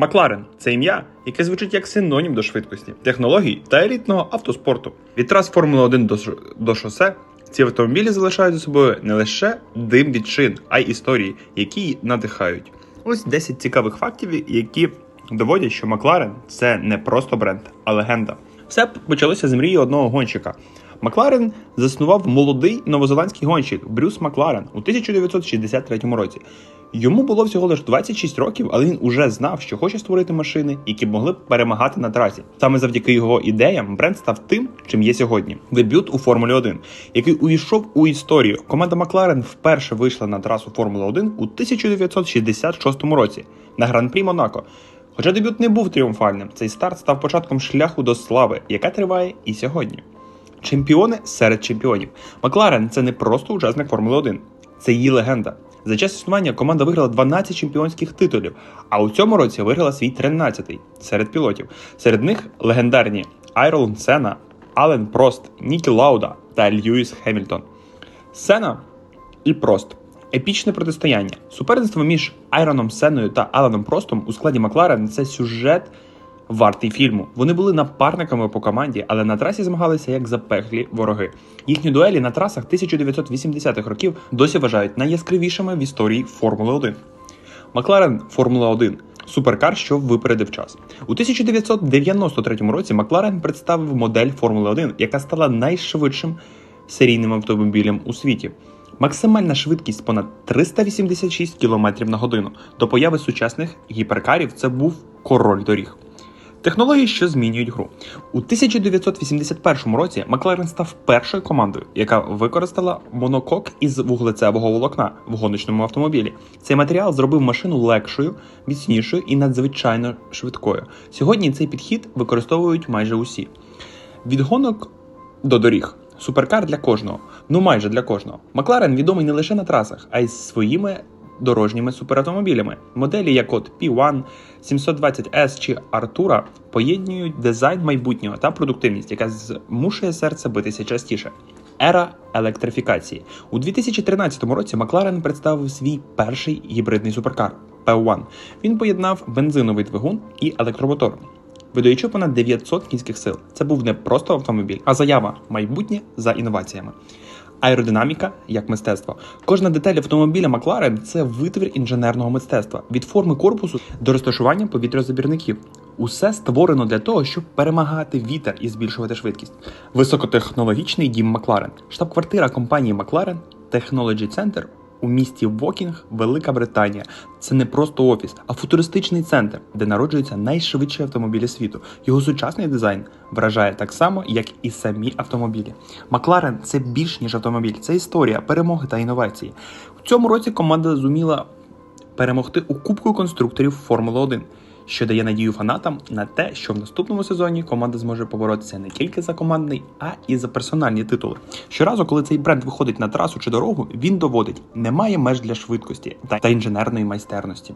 Макларен це ім'я, яке звучить як синонім до швидкості, технологій та елітного автоспорту. Від трас Формули 1 до, шосе ці автомобілі залишають за собою не лише дим від шин, а й історії, які надихають. Ось 10 цікавих фактів, які доводять, що Макларен це не просто бренд, а легенда. Все почалося з мрії одного гонщика. Макларен заснував молодий новозеландський гонщик Брюс Макларен у 1963 році. Йому було всього лише 26 років, але він уже знав, що хоче створити машини, які б могли б перемагати на трасі. Саме завдяки його ідеям бренд став тим, чим є сьогодні. Дебют у Формулі 1, який увійшов у історію. Команда Макларен вперше вийшла на трасу Формули 1 у 1966 році на гран-прі Монако. Хоча дебют не був тріумфальним, цей старт став початком шляху до слави, яка триває і сьогодні. Чемпіони серед чемпіонів. Макларен це не просто учасник Формули 1, це її легенда. За час існування команда виграла 12 чемпіонських титулів, а у цьому році виграла свій 13-й серед пілотів. Серед них легендарні Айрон Сена, Ален Прост, Нікі Лауда та Льюіс Хемільтон. Сена і Прост. Епічне протистояння. Суперництво між Айроном Сеною та Аленом Простом у складі Макларен це сюжет вартий фільму. Вони були напарниками по команді, але на трасі змагалися як запеклі вороги. Їхні дуелі на трасах 1980-х років досі вважають найяскравішими в історії Формули 1. Макларен Формула 1 суперкар, що випередив час. У 1993 році Макларен представив модель Формули 1, яка стала найшвидшим серійним автомобілем у світі. Максимальна швидкість понад 386 км на годину. До появи сучасних гіперкарів це був король доріг. Технології, що змінюють гру. У 1981 році Макларен став першою командою, яка використала монокок із вуглецевого волокна в гоночному автомобілі. Цей матеріал зробив машину легшою, міцнішою і надзвичайно швидкою. Сьогодні цей підхід використовують майже усі. Від гонок до доріг. Суперкар для кожного, ну майже для кожного. Макларен відомий не лише на трасах, а й своїми дорожніми суперавтомобілями. Моделі, як от P1, 720S чи Artura, поєднують дизайн майбутнього та продуктивність, яка змушує серце битися частіше. Ера електрифікації у 2013 році Макларен представив свій перший гібридний суперкар P1. Він поєднав бензиновий двигун і електромотор видаючи понад 900 кінських сил. Це був не просто автомобіль, а заява майбутнє за інноваціями. Аеродинаміка як мистецтво. Кожна деталь автомобіля Макларен це витвір інженерного мистецтва від форми корпусу до розташування повітрязабірників. Усе створено для того, щоб перемагати вітер і збільшувати швидкість. Високотехнологічний дім Макларен, штаб-квартира компанії Макларен, Technology Center у місті Вокінг, Велика Британія. Це не просто офіс, а футуристичний центр, де народжуються найшвидші автомобілі світу. Його сучасний дизайн вражає так само, як і самі автомобілі. Макларен це більш ніж автомобіль, це історія, перемоги та інновації. У цьому році команда зуміла перемогти у Кубку конструкторів Формули 1, що дає надію фанатам на те, що в наступному сезоні команда зможе поборотися не тільки за командний, а і за персональні титули. Щоразу, коли цей бренд виходить на трасу чи дорогу, він доводить, немає меж для швидкості та інженерної майстерності.